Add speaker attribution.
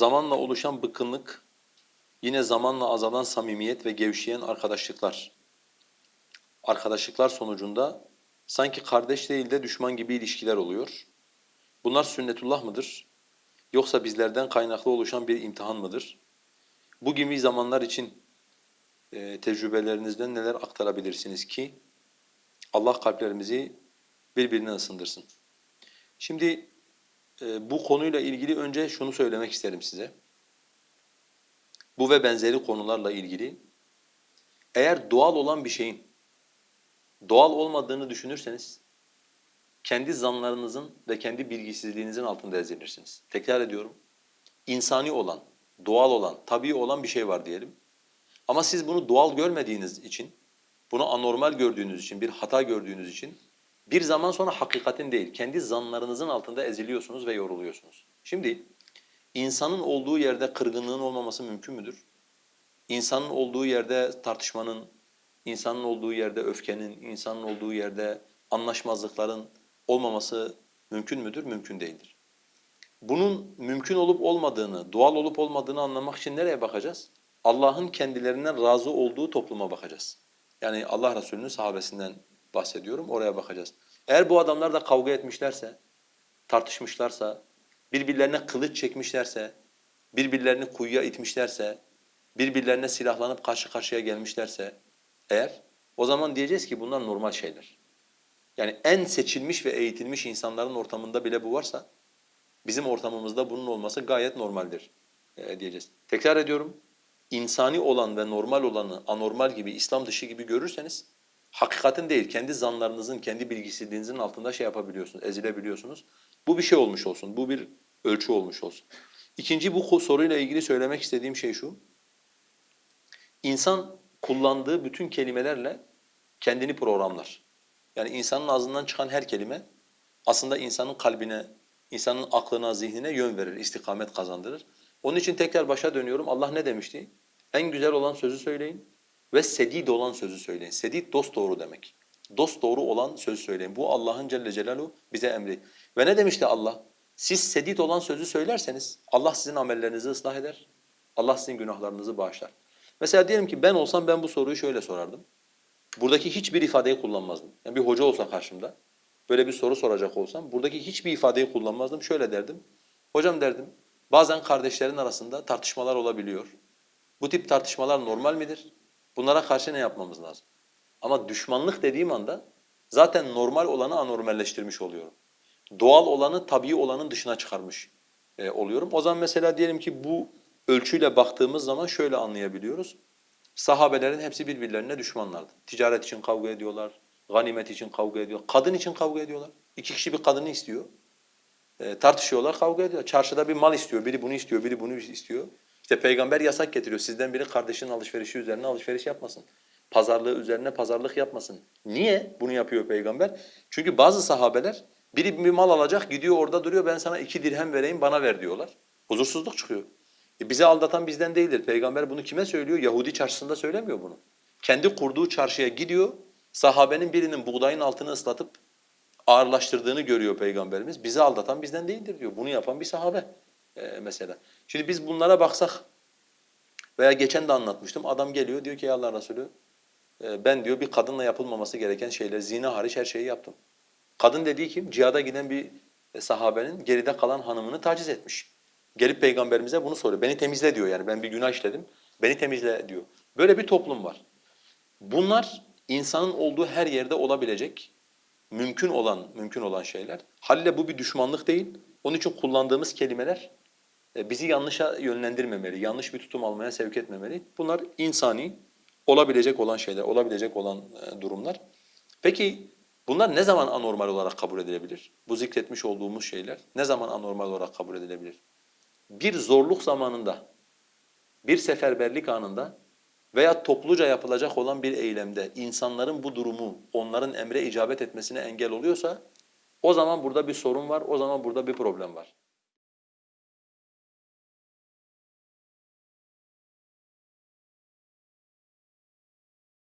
Speaker 1: zamanla oluşan bıkkınlık, yine zamanla azalan samimiyet ve gevşeyen arkadaşlıklar. Arkadaşlıklar sonucunda sanki kardeş değil de düşman gibi ilişkiler oluyor. Bunlar sünnetullah mıdır? Yoksa bizlerden kaynaklı oluşan bir imtihan mıdır? Bu gibi zamanlar için e, tecrübelerinizden neler aktarabilirsiniz ki Allah kalplerimizi birbirine ısındırsın. Şimdi bu konuyla ilgili önce şunu söylemek isterim size. Bu ve benzeri konularla ilgili eğer doğal olan bir şeyin doğal olmadığını düşünürseniz kendi zanlarınızın ve kendi bilgisizliğinizin altında ezilirsiniz. Tekrar ediyorum. İnsani olan, doğal olan, tabii olan bir şey var diyelim. Ama siz bunu doğal görmediğiniz için, bunu anormal gördüğünüz için, bir hata gördüğünüz için bir zaman sonra hakikatin değil, kendi zanlarınızın altında eziliyorsunuz ve yoruluyorsunuz. Şimdi insanın olduğu yerde kırgınlığın olmaması mümkün müdür? İnsanın olduğu yerde tartışmanın, insanın olduğu yerde öfkenin, insanın olduğu yerde anlaşmazlıkların olmaması mümkün müdür? Mümkün değildir. Bunun mümkün olup olmadığını, doğal olup olmadığını anlamak için nereye bakacağız? Allah'ın kendilerinden razı olduğu topluma bakacağız. Yani Allah Resulü'nün sahabesinden bahsediyorum, oraya bakacağız. Eğer bu adamlar da kavga etmişlerse, tartışmışlarsa, birbirlerine kılıç çekmişlerse, birbirlerini kuyuya itmişlerse, birbirlerine silahlanıp karşı karşıya gelmişlerse eğer, o zaman diyeceğiz ki bunlar normal şeyler. Yani en seçilmiş ve eğitilmiş insanların ortamında bile bu varsa, bizim ortamımızda bunun olması gayet normaldir e, diyeceğiz. Tekrar ediyorum, insani olan ve normal olanı anormal gibi, İslam dışı gibi görürseniz, hakikatin değil, kendi zanlarınızın, kendi bilgisizliğinizin altında şey yapabiliyorsunuz, ezilebiliyorsunuz. Bu bir şey olmuş olsun, bu bir ölçü olmuş olsun. İkinci bu soruyla ilgili söylemek istediğim şey şu. İnsan kullandığı bütün kelimelerle kendini programlar. Yani insanın ağzından çıkan her kelime aslında insanın kalbine, insanın aklına, zihnine yön verir, istikamet kazandırır. Onun için tekrar başa dönüyorum. Allah ne demişti? En güzel olan sözü söyleyin ve sedid olan sözü söyleyin. Sedid dost doğru demek. Dost doğru olan sözü söyleyin. Bu Allah'ın Celle Celaluhu bize emri. Ve ne demişti Allah? Siz sedid olan sözü söylerseniz Allah sizin amellerinizi ıslah eder. Allah sizin günahlarınızı bağışlar. Mesela diyelim ki ben olsam ben bu soruyu şöyle sorardım. Buradaki hiçbir ifadeyi kullanmazdım. Yani bir hoca olsa karşımda, böyle bir soru soracak olsam buradaki hiçbir ifadeyi kullanmazdım. Şöyle derdim. Hocam derdim, bazen kardeşlerin arasında tartışmalar olabiliyor. Bu tip tartışmalar normal midir? Bunlara karşı ne yapmamız lazım? Ama düşmanlık dediğim anda zaten normal olanı anormalleştirmiş oluyorum. Doğal olanı tabii olanın dışına çıkarmış e, oluyorum. O zaman mesela diyelim ki bu ölçüyle baktığımız zaman şöyle anlayabiliyoruz. Sahabelerin hepsi birbirlerine düşmanlardı. Ticaret için kavga ediyorlar, ganimet için kavga ediyorlar, kadın için kavga ediyorlar. İki kişi bir kadını istiyor. E, tartışıyorlar, kavga ediyorlar. Çarşıda bir mal istiyor, biri bunu istiyor, biri bunu istiyor. İşte peygamber yasak getiriyor. Sizden biri kardeşinin alışverişi üzerine alışveriş yapmasın. Pazarlığı üzerine pazarlık yapmasın. Niye bunu yapıyor peygamber? Çünkü bazı sahabeler biri bir mal alacak, gidiyor orada duruyor. Ben sana iki dirhem vereyim, bana ver diyorlar. Huzursuzluk çıkıyor. E bizi aldatan bizden değildir. Peygamber bunu kime söylüyor? Yahudi çarşısında söylemiyor bunu. Kendi kurduğu çarşıya gidiyor, sahabenin birinin buğdayın altını ıslatıp ağırlaştırdığını görüyor Peygamberimiz. Bizi aldatan bizden değildir diyor. Bunu yapan bir sahabe e, mesela. Şimdi biz bunlara baksak veya geçen de anlatmıştım. Adam geliyor diyor ki ya Allah Resulü e, ben diyor bir kadınla yapılmaması gereken şeyler, zina hariç her şeyi yaptım. Kadın dediği kim? Cihada giden bir e, sahabenin geride kalan hanımını taciz etmiş. Gelip peygamberimize bunu soruyor. Beni temizle diyor yani ben bir günah işledim. Beni temizle diyor. Böyle bir toplum var. Bunlar insanın olduğu her yerde olabilecek mümkün olan mümkün olan şeyler. Haliyle bu bir düşmanlık değil. Onun için kullandığımız kelimeler bizi yanlışa yönlendirmemeli, yanlış bir tutum almaya sevk etmemeli. Bunlar insani olabilecek olan şeyler, olabilecek olan e, durumlar. Peki bunlar ne zaman anormal olarak kabul edilebilir? Bu zikretmiş olduğumuz şeyler ne zaman anormal olarak kabul edilebilir? Bir zorluk zamanında, bir seferberlik anında veya topluca yapılacak olan bir eylemde insanların bu durumu onların emre icabet etmesine engel oluyorsa o zaman burada bir sorun var, o zaman burada bir problem var.